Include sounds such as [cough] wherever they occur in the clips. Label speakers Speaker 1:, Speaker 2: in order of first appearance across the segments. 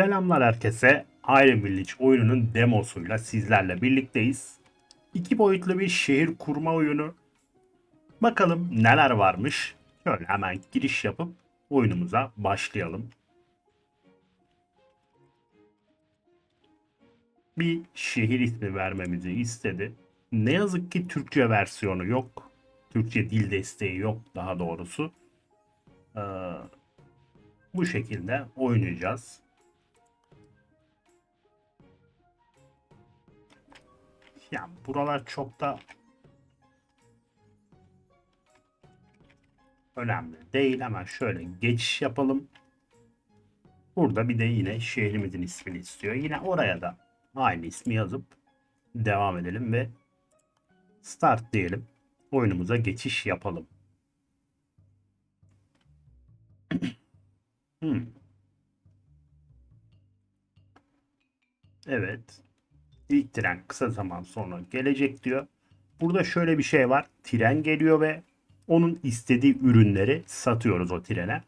Speaker 1: Selamlar herkese. Iron Village oyununun demosuyla sizlerle birlikteyiz. İki boyutlu bir şehir kurma oyunu. Bakalım neler varmış. Şöyle hemen giriş yapıp oyunumuza başlayalım. Bir şehir ismi vermemizi istedi. Ne yazık ki Türkçe versiyonu yok. Türkçe dil desteği yok daha doğrusu. Ee, bu şekilde oynayacağız. Yani buralar çok da önemli değil. Hemen şöyle geçiş yapalım. Burada bir de yine şehrimizin ismini istiyor. Yine oraya da aynı ismi yazıp devam edelim ve start diyelim. Oyunumuza geçiş yapalım. [clears throat] Hmm. Evet. İlk tren kısa zaman sonra gelecek diyor. Burada şöyle bir şey var. Tren geliyor ve onun istediği ürünleri satıyoruz o trene.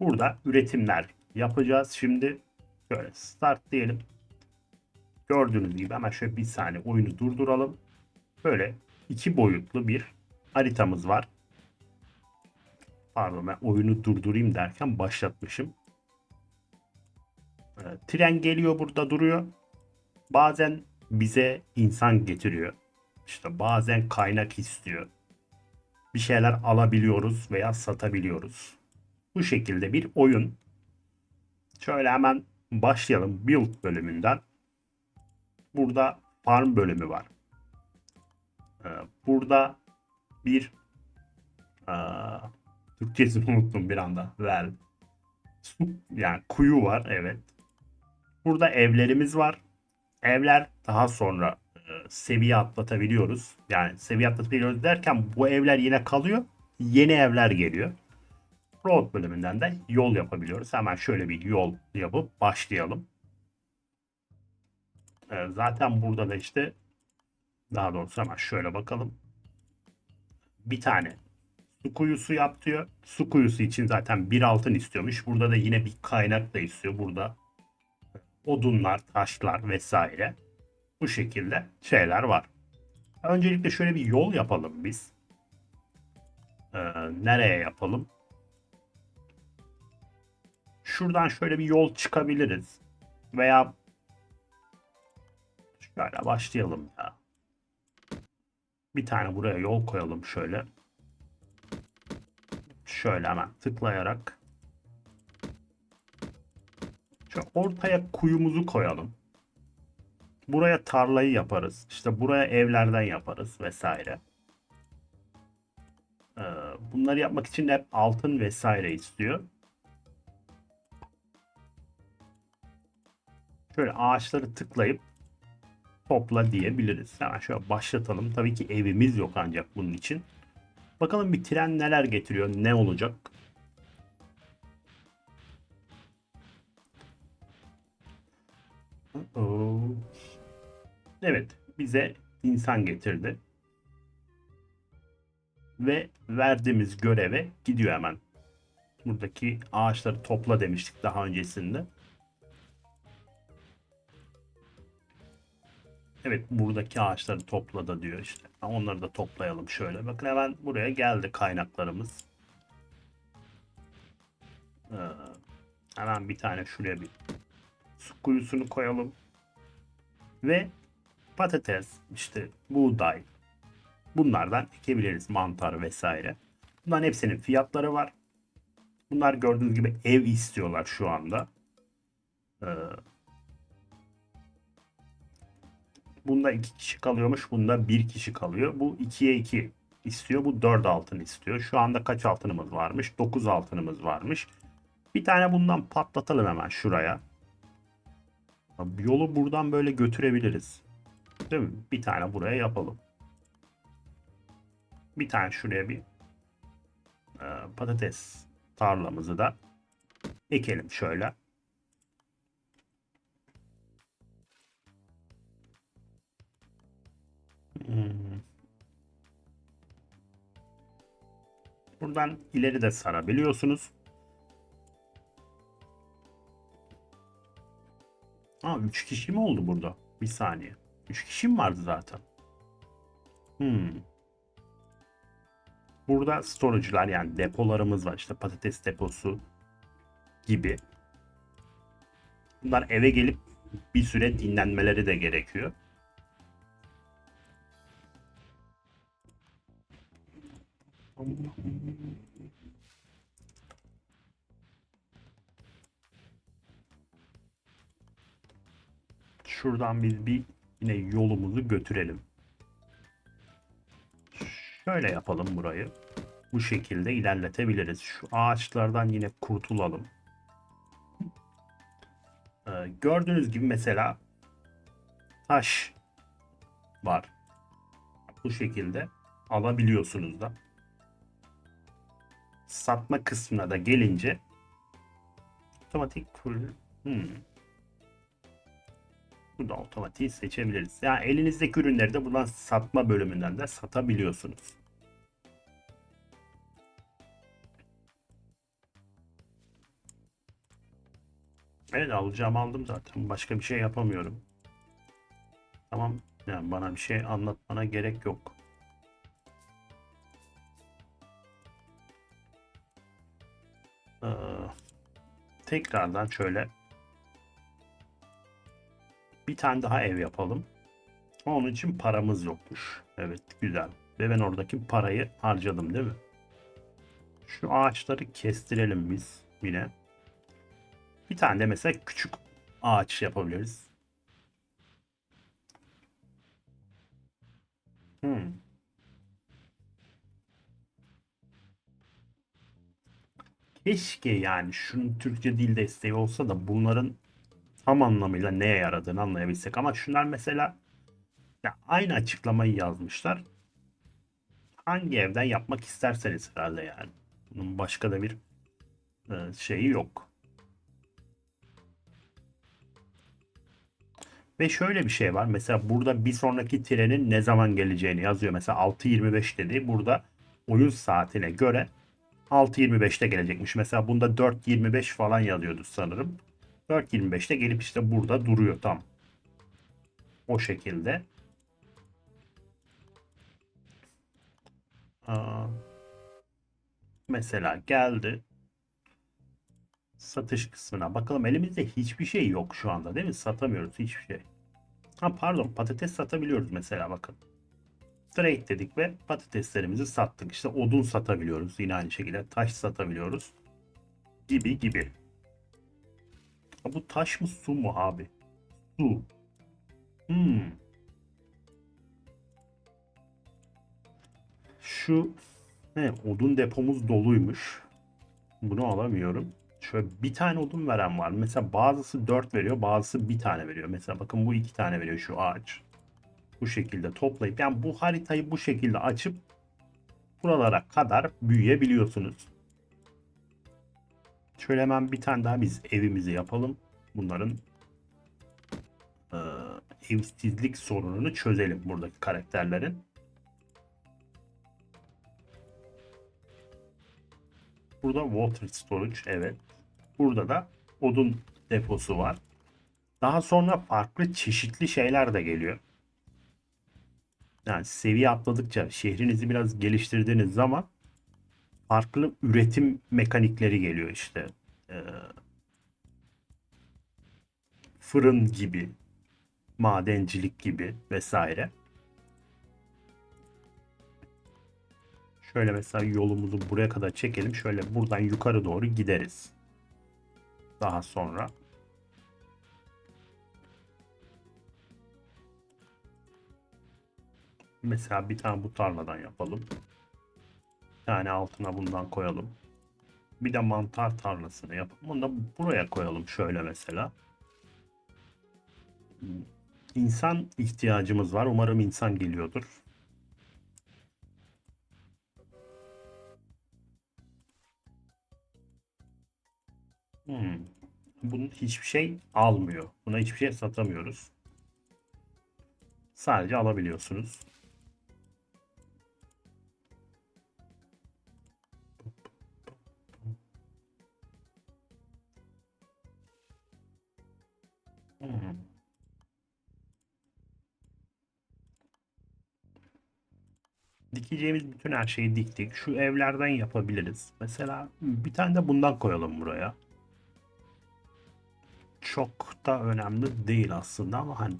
Speaker 1: Burada üretimler yapacağız. Şimdi şöyle start diyelim. Gördüğünüz gibi hemen şöyle bir saniye oyunu durduralım. Böyle iki boyutlu bir haritamız var. Pardon ben oyunu durdurayım derken başlatmışım. Ee, Tren geliyor burada duruyor. Bazen bize insan getiriyor. İşte bazen kaynak istiyor. Bir şeyler alabiliyoruz veya satabiliyoruz. Bu şekilde bir oyun. Şöyle hemen başlayalım build bölümünden. Burada farm bölümü var. Ee, Burada bir aa, Türkçesini [laughs] unuttum bir anda. Well. Yani kuyu var evet. Burada evlerimiz var. Evler daha sonra e, seviye atlatabiliyoruz. Yani seviye atlatabiliyoruz derken bu evler yine kalıyor. Yeni evler geliyor. Road bölümünden de yol yapabiliyoruz. Hemen şöyle bir yol yapıp başlayalım. E, zaten burada da işte daha doğrusu hemen şöyle bakalım. Bir tane su kuyusu yap diyor. Su kuyusu için zaten bir altın istiyormuş. Burada da yine bir kaynak da istiyor. Burada odunlar, taşlar vesaire. Bu şekilde şeyler var. Öncelikle şöyle bir yol yapalım biz. Ee, nereye yapalım? Şuradan şöyle bir yol çıkabiliriz. Veya şöyle başlayalım ya. Bir tane buraya yol koyalım şöyle. Şöyle hemen tıklayarak şu ortaya kuyumuzu koyalım. Buraya tarlayı yaparız. İşte buraya evlerden yaparız vesaire. Ee, bunları yapmak için hep altın vesaire istiyor. Şöyle ağaçları tıklayıp topla diyebiliriz. Hemen şöyle başlatalım. Tabii ki evimiz yok ancak bunun için. Bakalım bir tren neler getiriyor, ne olacak? Evet, bize insan getirdi. Ve verdiğimiz göreve gidiyor hemen. Buradaki ağaçları topla demiştik daha öncesinde. Evet buradaki ağaçları topla da diyor işte. Onları da toplayalım şöyle. Bakın hemen buraya geldi kaynaklarımız. Ee, hemen bir tane şuraya bir su kuyusunu koyalım. Ve patates, işte buğday bunlardan ekebiliriz. Mantar vesaire. Bunların hepsinin fiyatları var. Bunlar gördüğünüz gibi ev istiyorlar şu anda. Ee, bunda iki kişi kalıyormuş. Bunda bir kişi kalıyor. Bu 2'ye 2 istiyor. Bu 4 altın istiyor. Şu anda kaç altınımız varmış? 9 altınımız varmış. Bir tane bundan patlatalım hemen şuraya. Yolu buradan böyle götürebiliriz. Değil mi? Bir tane buraya yapalım. Bir tane şuraya bir e, patates tarlamızı da ekelim şöyle. Hmm. Buradan ileri de sarabiliyorsunuz. Aa 3 kişi mi oldu burada? Bir saniye. 3 kişi mi vardı zaten? Hmm. Burada storage'lar yani depolarımız var. İşte patates deposu gibi. Bunlar eve gelip bir süre dinlenmeleri de gerekiyor. Şuradan biz bir yine yolumuzu götürelim. Şöyle yapalım burayı. Bu şekilde ilerletebiliriz. Şu ağaçlardan yine kurtulalım. Ee, gördüğünüz gibi mesela taş var. Bu şekilde alabiliyorsunuz da. Satma kısmına da gelince otomatik hmm. Burada otomatiği seçebiliriz. Yani elinizdeki ürünleri de buradan satma bölümünden de satabiliyorsunuz. Evet alacağım aldım zaten. Başka bir şey yapamıyorum. Tamam. Yani bana bir şey anlatmana gerek yok. Ee, tekrardan şöyle tane daha ev yapalım. Onun için paramız yokmuş. Evet güzel. Ve ben oradaki parayı harcadım değil mi? Şu ağaçları kestirelim biz yine. Bir tane de mesela küçük ağaç yapabiliriz. Hmm. Keşke yani şunun Türkçe dil desteği olsa da bunların tam anlamıyla neye yaradığını anlayabilsek. Ama şunlar mesela ya aynı açıklamayı yazmışlar. Hangi evden yapmak isterseniz herhalde yani. Bunun başka da bir e, şeyi yok. Ve şöyle bir şey var. Mesela burada bir sonraki trenin ne zaman geleceğini yazıyor. Mesela 6.25 dedi. Burada oyun saatine göre 6.25'te gelecekmiş. Mesela bunda 4.25 falan yazıyordu sanırım. 4.25'te gelip işte burada duruyor tam. O şekilde. Aa, mesela geldi. Satış kısmına bakalım. Elimizde hiçbir şey yok şu anda değil mi? Satamıyoruz hiçbir şey. Ha pardon patates satabiliyoruz mesela bakın. Trade dedik ve patateslerimizi sattık. İşte odun satabiliyoruz. Yine aynı şekilde taş satabiliyoruz. Gibi gibi. Bu taş mı su mu abi? Su. Hmm. Şu ne odun depomuz doluymuş. Bunu alamıyorum. Şöyle bir tane odun veren var. Mesela bazısı 4 veriyor, bazısı bir tane veriyor. Mesela bakın bu iki tane veriyor şu ağaç. Bu şekilde toplayıp yani bu haritayı bu şekilde açıp buralara kadar büyüyebiliyorsunuz. Şöyle hemen bir tane daha biz evimizi yapalım. Bunların e, evsizlik sorununu çözelim buradaki karakterlerin. Burada water storage evet. Burada da odun deposu var. Daha sonra farklı çeşitli şeyler de geliyor. Yani seviye atladıkça şehrinizi biraz geliştirdiğiniz zaman farklı üretim mekanikleri geliyor işte. Ee, fırın gibi, madencilik gibi vesaire. Şöyle mesela yolumuzu buraya kadar çekelim. Şöyle buradan yukarı doğru gideriz. Daha sonra. Mesela bir tane bu tarladan yapalım. Tane altına bundan koyalım. Bir de mantar tarlasını yapalım. Onu da buraya koyalım şöyle mesela. İnsan ihtiyacımız var. Umarım insan geliyordur. Hmm. Bunun hiçbir şey almıyor. Buna hiçbir şey satamıyoruz. Sadece alabiliyorsunuz. Dikeceğimiz bütün her şeyi diktik. Şu evlerden yapabiliriz. Mesela bir tane de bundan koyalım buraya. Çok da önemli değil aslında ama hani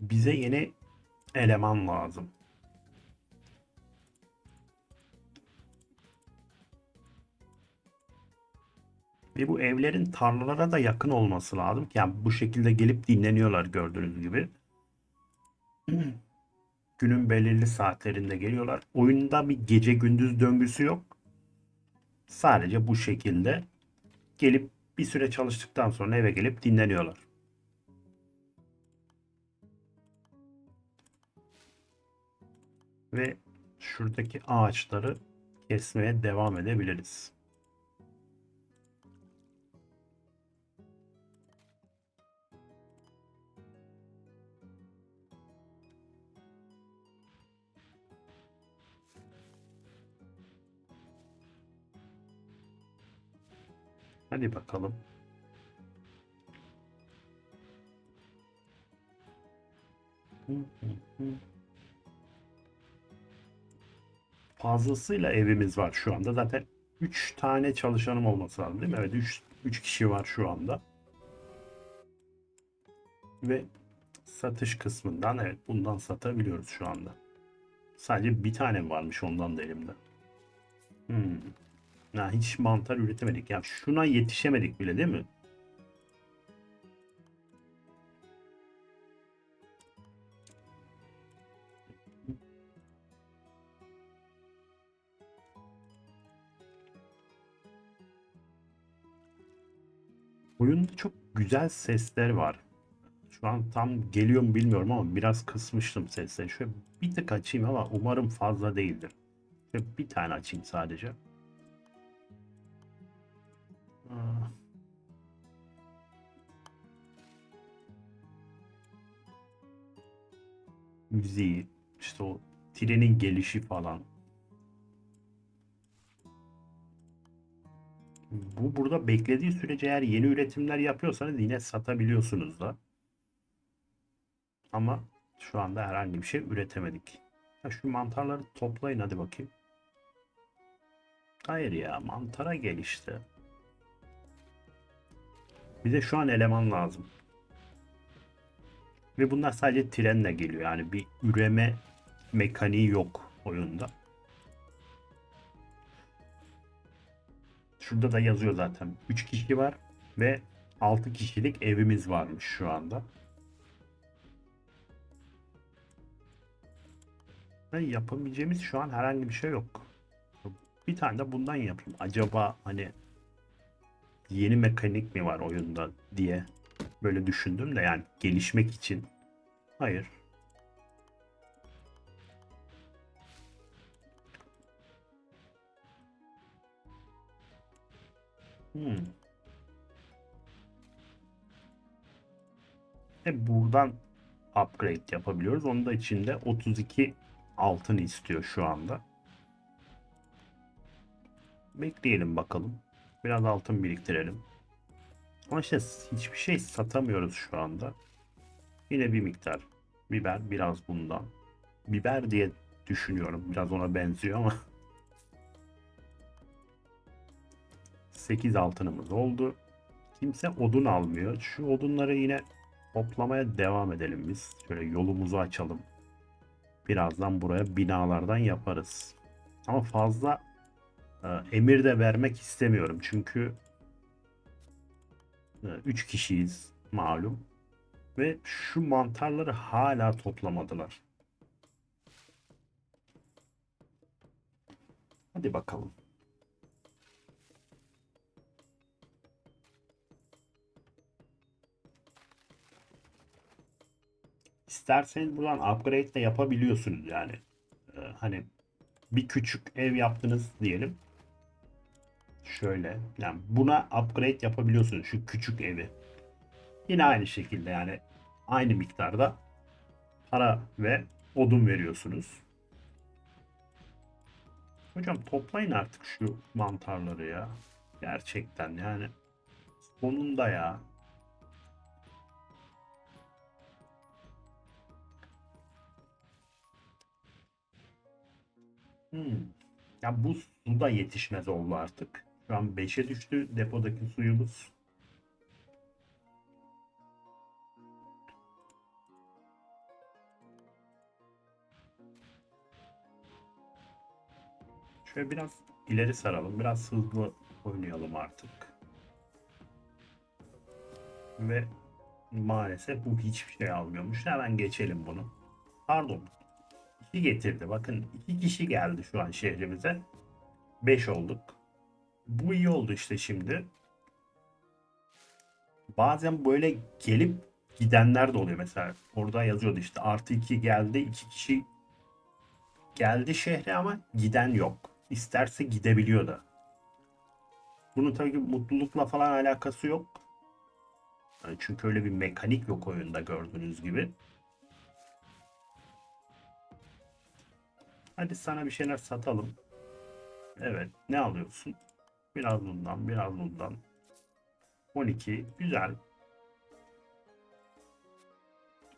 Speaker 1: bize yeni eleman lazım. Ve bu evlerin tarlalara da yakın olması lazım. Yani bu şekilde gelip dinleniyorlar gördüğünüz gibi. [clears throat] Günün belirli saatlerinde geliyorlar. Oyunda bir gece gündüz döngüsü yok. Sadece bu şekilde gelip bir süre çalıştıktan sonra eve gelip dinleniyorlar. Ve şuradaki ağaçları kesmeye devam edebiliriz. Hadi bakalım. Fazlasıyla evimiz var şu anda. Zaten 3 tane çalışanım olması lazım değil mi? Evet 3 3 kişi var şu anda. Ve satış kısmından evet bundan satabiliyoruz şu anda. Sadece bir tane varmış ondan da elimde. Hmm. Ya hiç mantar üretemedik. Ya şuna yetişemedik bile değil mi? Oyunda çok güzel sesler var. Şu an tam geliyor mu bilmiyorum ama biraz kısmıştım sesleri. Şöyle bir tık açayım ama umarım fazla değildir. Şöyle bir tane açayım sadece. Müziği, işte o trenin gelişi falan. Bu burada beklediği sürece eğer yeni üretimler yapıyorsanız yine satabiliyorsunuz da. Ama şu anda herhangi bir şey üretemedik. Ya şu mantarları toplayın hadi bakayım. Hayır ya mantara gel işte. Bize şu an eleman lazım. Ve bunlar sadece trenle geliyor. Yani bir üreme mekaniği yok oyunda. Şurada da yazıyor zaten. 3 kişi var ve 6 kişilik evimiz varmış şu anda. Ve yapabileceğimiz şu an herhangi bir şey yok. Bir tane de bundan yapayım. Acaba hani yeni mekanik mi var oyunda diye böyle düşündüm de yani gelişmek için. Hayır. Hmm. E buradan upgrade yapabiliyoruz. Onun da içinde 32 altın istiyor şu anda. Bekleyelim bakalım. Biraz altın biriktirelim. Ama işte hiçbir şey satamıyoruz şu anda. Yine bir miktar biber, biraz bundan. Biber diye düşünüyorum. Biraz ona benziyor ama. [laughs] 8 altınımız oldu. Kimse odun almıyor. Şu odunları yine toplamaya devam edelim biz. Şöyle yolumuzu açalım. Birazdan buraya binalardan yaparız. Ama fazla e, emir de vermek istemiyorum. Çünkü 3 kişiyiz malum. Ve şu mantarları hala toplamadılar. Hadi bakalım. İsterseniz buradan upgrade de yapabiliyorsunuz yani. Ee, hani bir küçük ev yaptınız diyelim. Şöyle yani buna upgrade yapabiliyorsunuz şu küçük evi. Yine aynı şekilde yani aynı miktarda para ve odun veriyorsunuz. Hocam toplayın artık şu mantarları ya. Gerçekten yani. Sonunda ya. Hmm. Ya bu su da yetişmez oldu artık. Şu an 5'e düştü depodaki suyumuz. Şöyle biraz ileri saralım. Biraz hızlı oynayalım artık. Ve maalesef bu hiçbir şey almıyormuş. Hemen geçelim bunu. Pardon. 2 getirdi. Bakın iki kişi geldi şu an şehrimize. 5 olduk. Bu iyi oldu işte şimdi. Bazen böyle gelip gidenler de oluyor mesela. Orada yazıyordu işte artı 2 geldi. 2 kişi geldi şehre ama giden yok. İsterse gidebiliyor da. Bunun tabii ki mutlulukla falan alakası yok. Yani çünkü öyle bir mekanik yok oyunda gördüğünüz gibi. Hadi sana bir şeyler satalım. Evet. Ne alıyorsun? Biraz bundan, biraz bundan. 12. Güzel.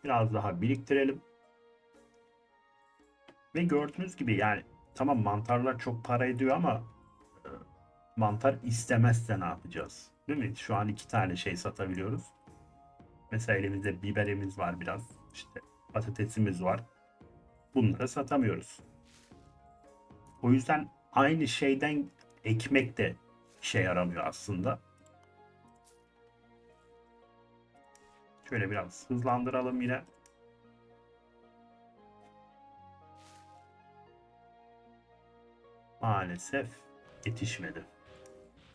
Speaker 1: Biraz daha biriktirelim. Ve gördüğünüz gibi yani tamam mantarlar çok para ediyor ama e, mantar istemezse ne yapacağız? Değil mi? Şu an iki tane şey satabiliyoruz. Mesela elimizde biberimiz var biraz. İşte patatesimiz var. Bunları satamıyoruz. O yüzden aynı şeyden ekmek de işe yaramıyor aslında. Şöyle biraz hızlandıralım yine. Maalesef yetişmedi.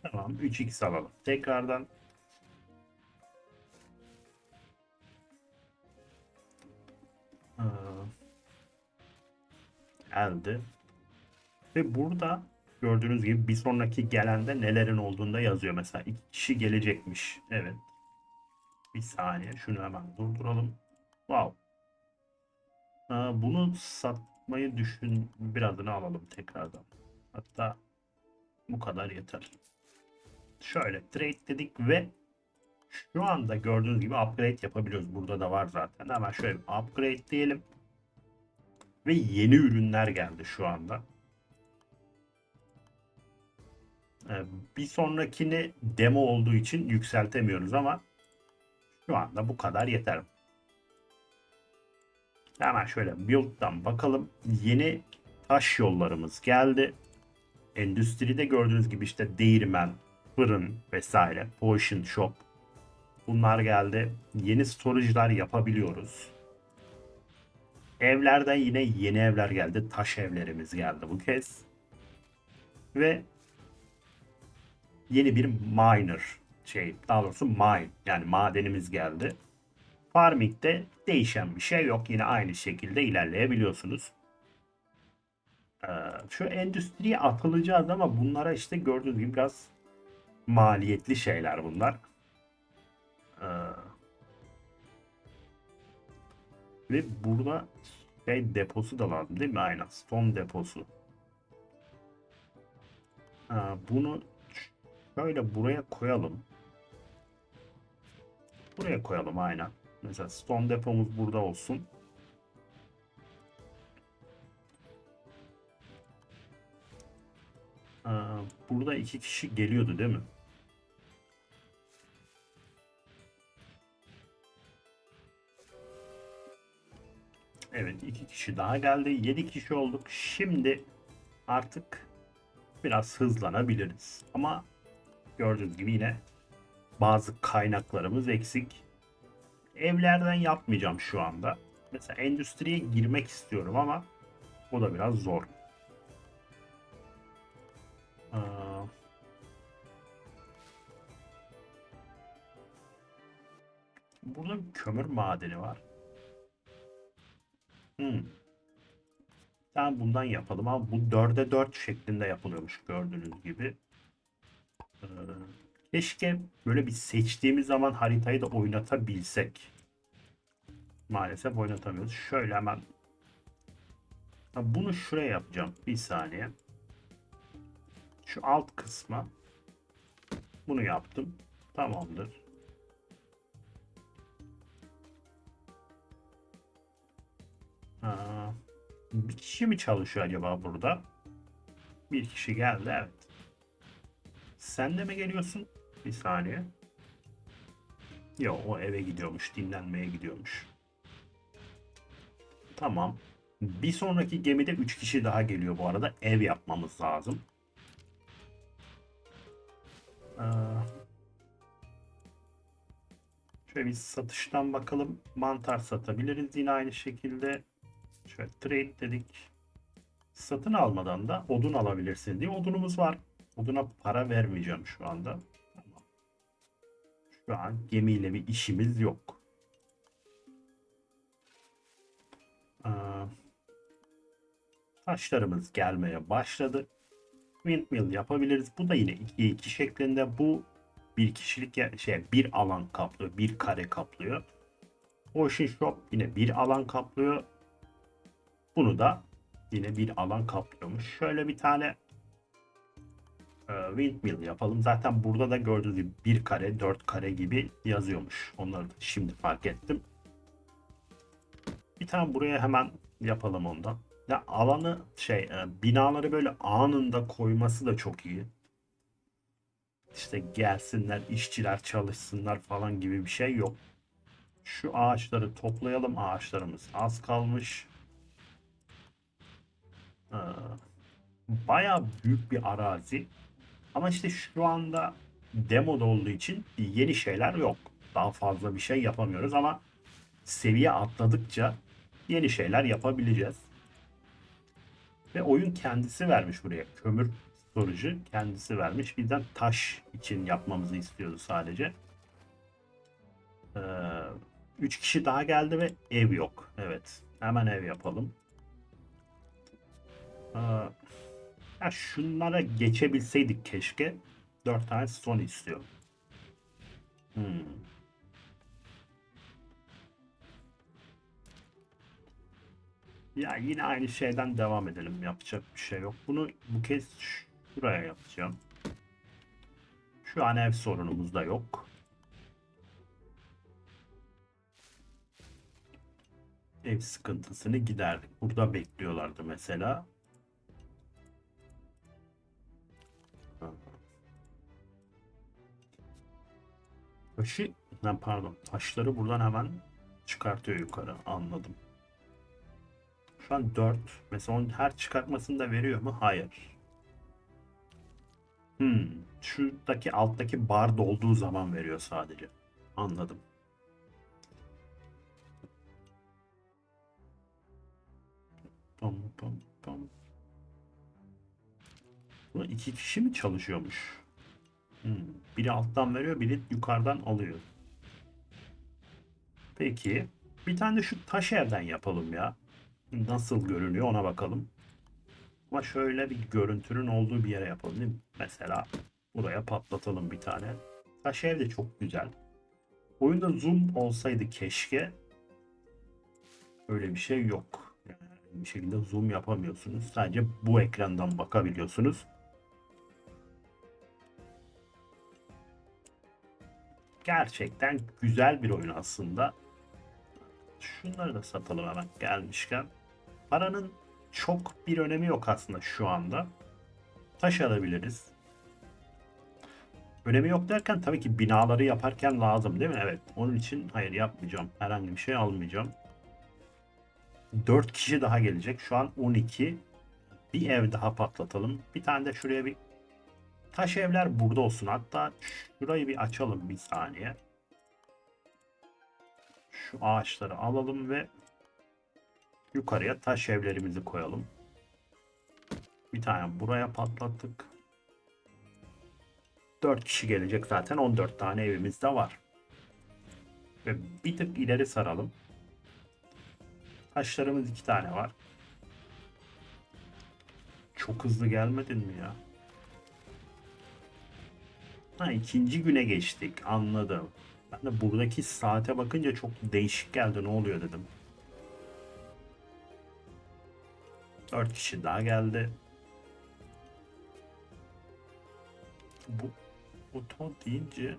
Speaker 1: Tamam 3x alalım. Tekrardan Aa, geldi. Ve burada gördüğünüz gibi bir sonraki gelende nelerin olduğunda yazıyor. Mesela iki kişi gelecekmiş. Evet. Bir saniye şunu hemen durduralım. Wow. Aa, bunu satmayı düşün. Birazını alalım tekrardan. Hatta bu kadar yeter. Şöyle trade dedik ve şu anda gördüğünüz gibi upgrade yapabiliyoruz. Burada da var zaten. Hemen şöyle upgrade diyelim. Ve yeni ürünler geldi şu anda. Bir sonrakini demo olduğu için yükseltemiyoruz ama şu anda bu kadar yeter. Hemen şöyle build'dan bakalım. Yeni taş yollarımız geldi. Endüstride gördüğünüz gibi işte değirmen, fırın vesaire, potion shop bunlar geldi. Yeni storage'lar yapabiliyoruz. Evlerden yine yeni evler geldi. Taş evlerimiz geldi bu kez. Ve yeni bir miner şey daha doğrusu mine yani madenimiz geldi. Farming'de değişen bir şey yok. Yine aynı şekilde ilerleyebiliyorsunuz. Ee, şu endüstriye atılacağız ama bunlara işte gördüğünüz gibi biraz maliyetli şeyler bunlar. Ee, ve burada şey deposu da lazım değil mi? Aynen. Stone deposu. Ee, bunu şöyle buraya koyalım. Buraya koyalım aynen. Mesela stone depomuz burada olsun. Ee, burada iki kişi geliyordu değil mi? Evet iki kişi daha geldi. Yedi kişi olduk. Şimdi artık biraz hızlanabiliriz. Ama gördüğünüz gibi yine bazı kaynaklarımız eksik. Evlerden yapmayacağım şu anda. Mesela endüstriye girmek istiyorum ama o da biraz zor. Aa, Burada bir kömür madeni var. Hmm. Tamam bundan yapalım ama bu 4'e 4 şeklinde yapılıyormuş gördüğünüz gibi. Ee, keşke böyle bir seçtiğimiz zaman haritayı da oynatabilsek. Maalesef oynatamıyoruz. Şöyle hemen Ha, bunu şuraya yapacağım. Bir saniye. Şu alt kısma bunu yaptım. Tamamdır. Aa, bir kişi mi çalışıyor acaba burada? Bir kişi geldi evet. Sen de mi geliyorsun? Bir saniye. Yok o eve gidiyormuş. Dinlenmeye gidiyormuş. Tamam. Bir sonraki gemide 3 kişi daha geliyor bu arada. Ev yapmamız lazım. Ee, şöyle bir satıştan bakalım. Mantar satabiliriz yine aynı şekilde. Şöyle trade dedik. Satın almadan da odun alabilirsin diye odunumuz var. Oduna para vermeyeceğim şu anda. Şu an gemiyle bir işimiz yok. Ee, taşlarımız gelmeye başladı. Windmill yapabiliriz. Bu da yine 2'ye 2 şeklinde. Bu bir kişilik şey bir alan kaplıyor. Bir kare kaplıyor. Ocean Shop yine bir alan kaplıyor. Bunu da yine bir alan kaplıyormuş. Şöyle bir tane windmill yapalım. Zaten burada da gördüğünüz gibi bir kare, dört kare gibi yazıyormuş. Onları da şimdi fark ettim. Bir tane buraya hemen yapalım ondan. Ya alanı şey e, binaları böyle anında koyması da çok iyi. İşte gelsinler, işçiler çalışsınlar falan gibi bir şey yok. Şu ağaçları toplayalım. Ağaçlarımız az kalmış. Ee, bayağı büyük bir arazi. Ama işte şu anda demoda olduğu için yeni şeyler yok. Daha fazla bir şey yapamıyoruz ama seviye atladıkça yeni şeyler yapabileceğiz. Ve oyun kendisi vermiş buraya. Kömür storage'ı kendisi vermiş. Bizden taş için yapmamızı istiyordu sadece. Ee, üç kişi daha geldi ve ev yok. Evet. Hemen ev yapalım. Ee, ya şunlara geçebilseydik keşke. Dört tane son istiyor. Hmm. Ya yine aynı şeyden devam edelim. Yapacak bir şey yok. Bunu bu kez şuraya yapacağım. Şu an ev sorunumuz da yok. Ev sıkıntısını giderdik. Burada bekliyorlardı mesela. Taşı, pardon, taşları buradan hemen çıkartıyor yukarı. Anladım. Şu an 4. Mesela onun her çıkartmasını da veriyor mu? Hayır. Hmm. Şuradaki alttaki bar dolduğu zaman veriyor sadece. Anladım. Pam pam pam. Bu iki kişi mi çalışıyormuş? Hmm. Biri alttan veriyor, biri yukarıdan alıyor. Peki. Bir tane de şu taş evden yapalım ya. Nasıl görünüyor ona bakalım. Ama şöyle bir görüntünün olduğu bir yere yapalım değil mi? Mesela buraya patlatalım bir tane. Taş ev de çok güzel. Oyunda zoom olsaydı keşke. Öyle bir şey yok. Yani bir şekilde zoom yapamıyorsunuz. Sadece bu ekrandan bakabiliyorsunuz. Gerçekten güzel bir oyun aslında. Şunları da satalım hemen gelmişken. Paranın çok bir önemi yok aslında şu anda. Taş alabiliriz. Önemi yok derken tabii ki binaları yaparken lazım değil mi? Evet. Onun için hayır yapmayacağım. Herhangi bir şey almayacağım. 4 kişi daha gelecek. Şu an 12. Bir ev daha patlatalım. Bir tane de şuraya bir taş evler burada olsun. Hatta şurayı bir açalım bir saniye. Şu ağaçları alalım ve yukarıya taş evlerimizi koyalım. Bir tane buraya patlattık. 4 kişi gelecek zaten 14 tane evimiz de var. Ve bir tık ileri saralım. Taşlarımız iki tane var. Çok hızlı gelmedin mi ya? Ha ikinci güne geçtik anladım. Ben de buradaki saate bakınca çok değişik geldi ne oluyor dedim. 4 kişi daha geldi. bu oto deyince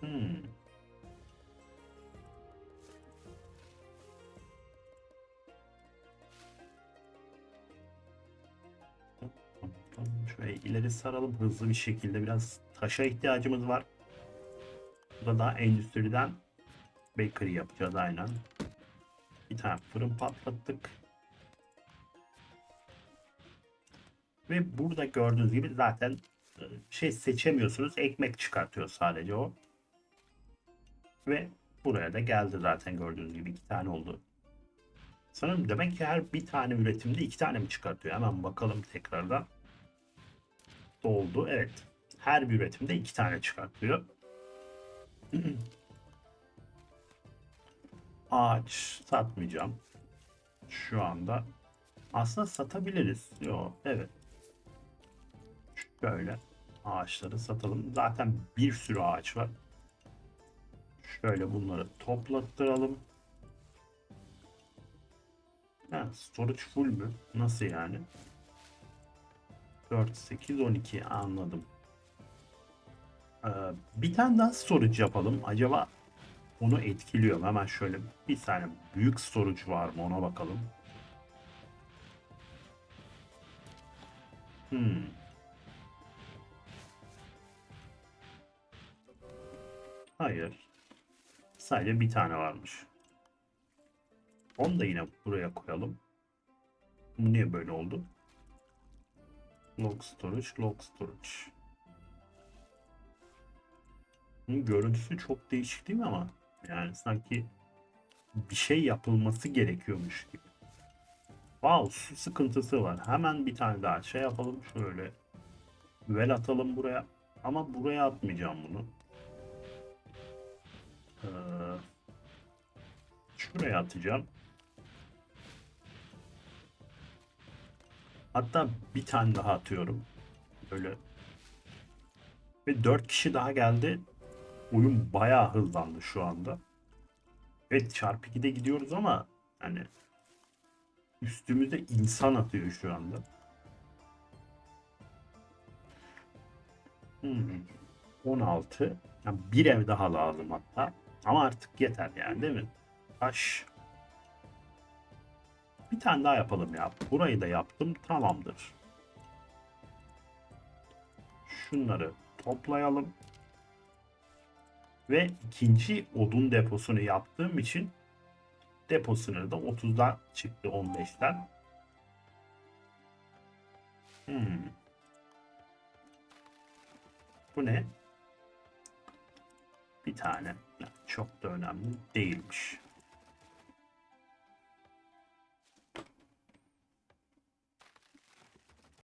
Speaker 1: hmm. İleri saralım hızlı bir şekilde biraz taşa ihtiyacımız var. Bu da daha endüstriden bakery yapacağız aynen. Bir tane fırın patlattık. Ve burada gördüğünüz gibi zaten e, şey seçemiyorsunuz. Ekmek çıkartıyor sadece o. Ve buraya da geldi zaten gördüğünüz gibi iki tane oldu. Sanırım demek ki her bir tane üretimde iki tane mi çıkartıyor? Hemen bakalım tekrardan. Doldu. Evet. Her bir üretimde iki tane çıkartıyor. [clears throat] Ağaç satmayacağım. Şu anda. Aslında satabiliriz. Yo, evet. Şöyle ağaçları satalım. Zaten bir sürü ağaç var. Şöyle bunları toplattıralım. Ha, storage full mü? Nasıl yani? 4, 8, 12 anladım. Ee, bir tane daha storage yapalım. Acaba onu etkiliyor mu? Hemen şöyle bir tane büyük storage var mı ona bakalım. Hmm. Hayır. Sadece bir tane varmış. Onu da yine buraya koyalım. Niye böyle oldu? Log storage, log storage. Bunun görüntüsü çok değişik değil mi ama? Yani sanki bir şey yapılması gerekiyormuş gibi. Wow, su sıkıntısı var. Hemen bir tane daha şey yapalım. Şöyle well atalım buraya. Ama buraya atmayacağım bunu. Ee, şuraya atacağım. Hatta bir tane daha atıyorum. Böyle. Ve 4 kişi daha geldi. Oyun bayağı hızlandı şu anda. Evet çarpı 2'de gidiyoruz ama hani üstümüzde insan atıyor şu anda. Hmm. 16. Yani bir ev daha lazım hatta. Ama artık yeter yani değil mi? Taş. Bir tane daha yapalım ya. Burayı da yaptım. Tamamdır. Şunları toplayalım. Ve ikinci odun deposunu yaptığım için depo sınırı da 30'dan çıktı 15'ten. Hmm. Bu ne? Bir tane. Çok da önemli değilmiş.